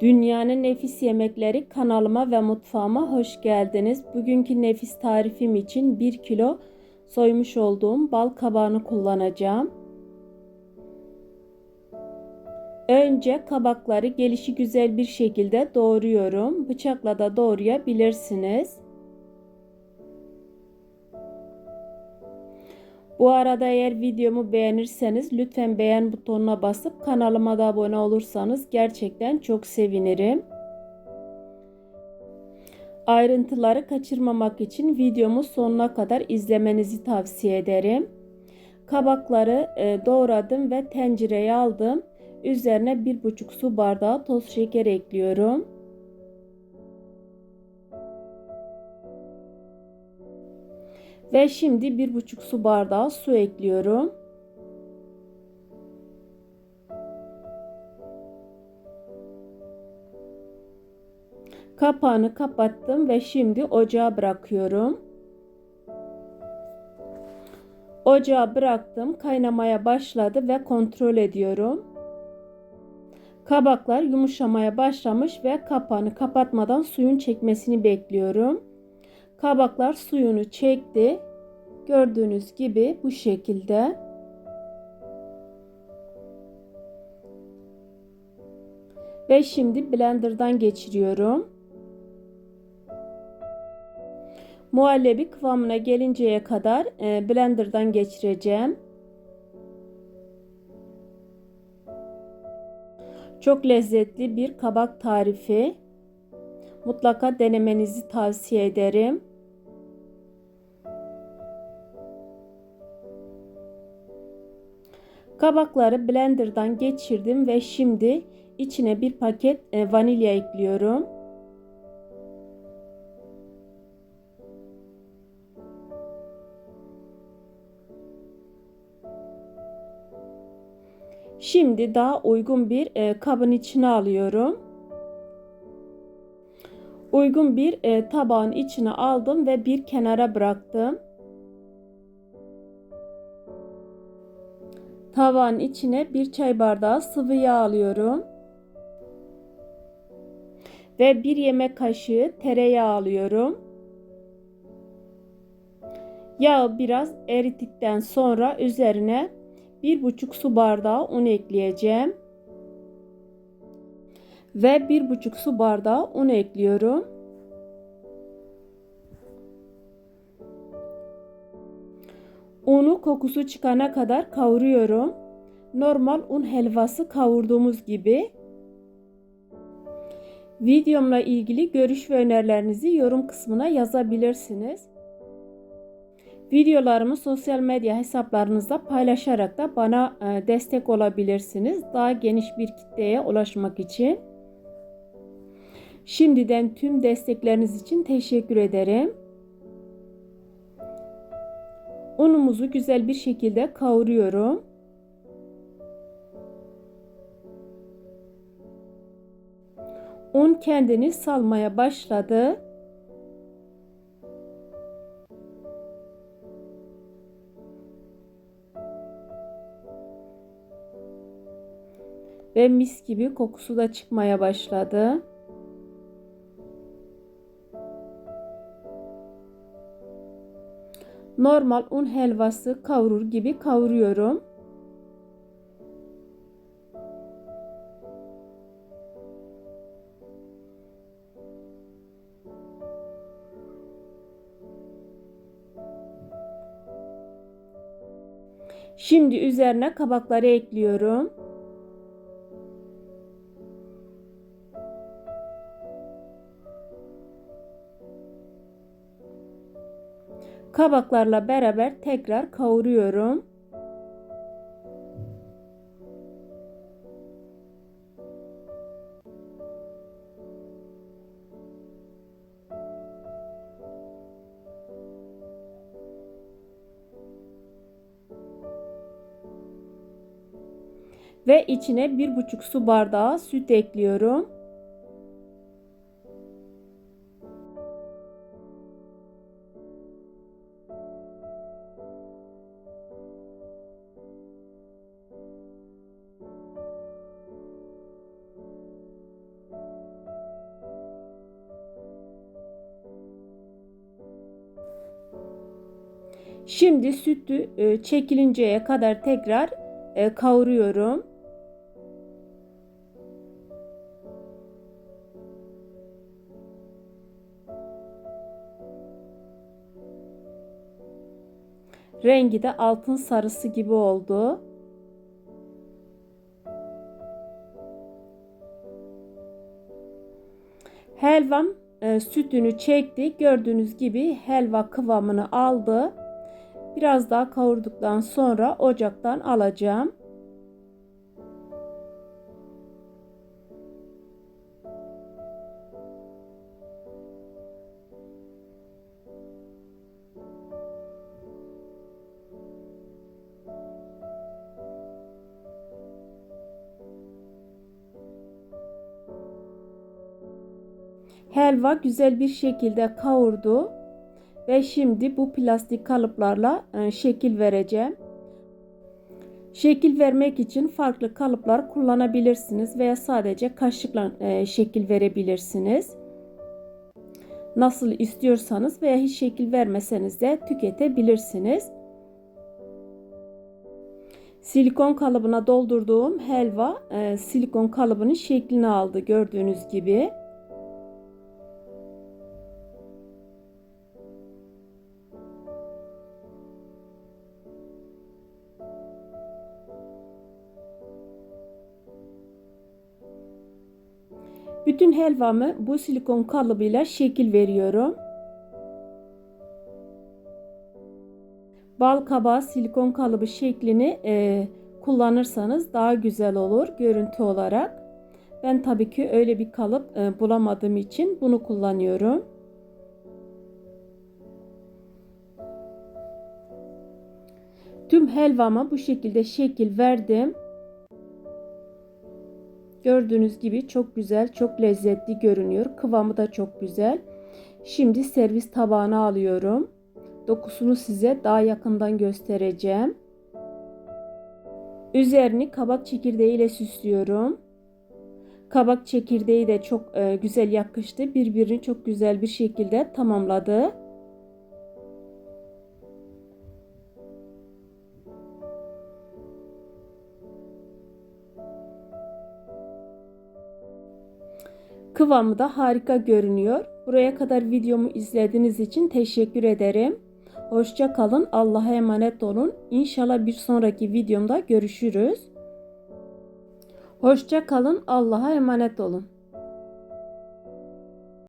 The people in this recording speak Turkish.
Dünyanın nefis yemekleri kanalıma ve mutfağıma hoş geldiniz. Bugünkü nefis tarifim için 1 kilo soymuş olduğum bal kabağını kullanacağım. Önce kabakları gelişi güzel bir şekilde doğruyorum. Bıçakla da doğrayabilirsiniz. Bu arada eğer videomu beğenirseniz lütfen beğen butonuna basıp kanalıma da abone olursanız gerçekten çok sevinirim. Ayrıntıları kaçırmamak için videomu sonuna kadar izlemenizi tavsiye ederim. Kabakları e, doğradım ve tencereye aldım. Üzerine 1,5 su bardağı toz şeker ekliyorum. Ve şimdi bir buçuk su bardağı su ekliyorum. Kapağını kapattım ve şimdi ocağa bırakıyorum. Ocağa bıraktım. Kaynamaya başladı ve kontrol ediyorum. Kabaklar yumuşamaya başlamış ve kapağını kapatmadan suyun çekmesini bekliyorum. Kabaklar suyunu çekti. Gördüğünüz gibi bu şekilde. Ve şimdi blenderdan geçiriyorum. Muhallebi kıvamına gelinceye kadar e, blenderdan geçireceğim. Çok lezzetli bir kabak tarifi. Mutlaka denemenizi tavsiye ederim. Kabakları blenderdan geçirdim ve şimdi içine bir paket e, vanilya ekliyorum. Şimdi daha uygun bir e, kabın içine alıyorum. Uygun bir e, tabağın içine aldım ve bir kenara bıraktım. Tavanın içine bir çay bardağı sıvı yağ alıyorum. Ve bir yemek kaşığı tereyağı alıyorum. Yağı biraz erittikten sonra üzerine bir buçuk su bardağı un ekleyeceğim. Ve bir buçuk su bardağı un ekliyorum. Unu kokusu çıkana kadar kavuruyorum. Normal un helvası kavurduğumuz gibi. Videomla ilgili görüş ve önerilerinizi yorum kısmına yazabilirsiniz. Videolarımı sosyal medya hesaplarınızda paylaşarak da bana e, destek olabilirsiniz. Daha geniş bir kitleye ulaşmak için. Şimdiden tüm destekleriniz için teşekkür ederim. Unumuzu güzel bir şekilde kavuruyorum. Un kendini salmaya başladı. Ve mis gibi kokusu da çıkmaya başladı. Normal un helvası kavurur gibi kavuruyorum. Şimdi üzerine kabakları ekliyorum. Kabaklarla beraber tekrar kavuruyorum. Ve içine bir buçuk su bardağı süt ekliyorum. Şimdi sütü e, çekilinceye kadar tekrar e, kavuruyorum. Rengi de altın sarısı gibi oldu. Helvam e, sütünü çekti. Gördüğünüz gibi helva kıvamını aldı. Biraz daha kavurduktan sonra ocaktan alacağım. Helva güzel bir şekilde kavurdu. Ve şimdi bu plastik kalıplarla e, şekil vereceğim. Şekil vermek için farklı kalıplar kullanabilirsiniz veya sadece kaşıkla e, şekil verebilirsiniz. Nasıl istiyorsanız veya hiç şekil vermeseniz de tüketebilirsiniz. Silikon kalıbına doldurduğum helva e, silikon kalıbının şeklini aldı gördüğünüz gibi. Bütün helvamı bu silikon kalıbıyla şekil veriyorum. Bal kabağı silikon kalıbı şeklini e, kullanırsanız daha güzel olur görüntü olarak. Ben tabii ki öyle bir kalıp e, bulamadığım için bunu kullanıyorum. Tüm helvama bu şekilde şekil verdim. Gördüğünüz gibi çok güzel, çok lezzetli görünüyor. Kıvamı da çok güzel. Şimdi servis tabağına alıyorum. Dokusunu size daha yakından göstereceğim. Üzerini kabak çekirdeği ile süslüyorum. Kabak çekirdeği de çok e, güzel yakıştı. Birbirini çok güzel bir şekilde tamamladı. Kıvamı da harika görünüyor. Buraya kadar videomu izlediğiniz için teşekkür ederim. Hoşça kalın. Allah'a emanet olun. İnşallah bir sonraki videomda görüşürüz. Hoşça kalın. Allah'a emanet olun.